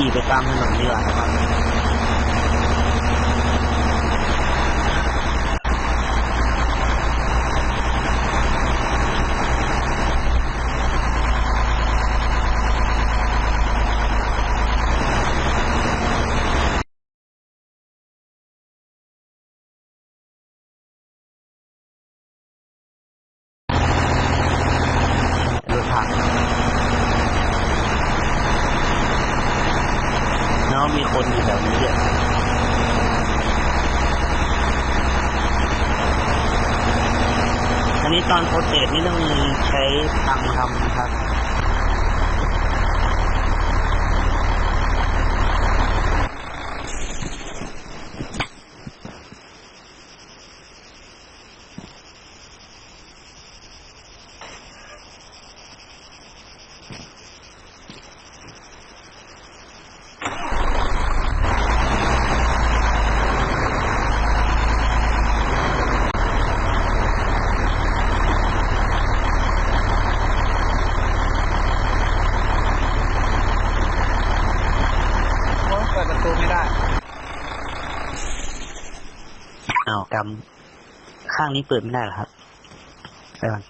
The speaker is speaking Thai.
ขี่ไปตามถนนดีกว่านะครับ รถถัง แล้วมีคนอยู่แถวนี้เนี่ยอันนี้ตอนโปรเจกต์นี่ต้องใช้ตังค์ทำนะครับ โอ้เปิดประตูไม่ ได้อ้าวกำข้างนี้เปิดไม่ได้เหรอครับไปก่อน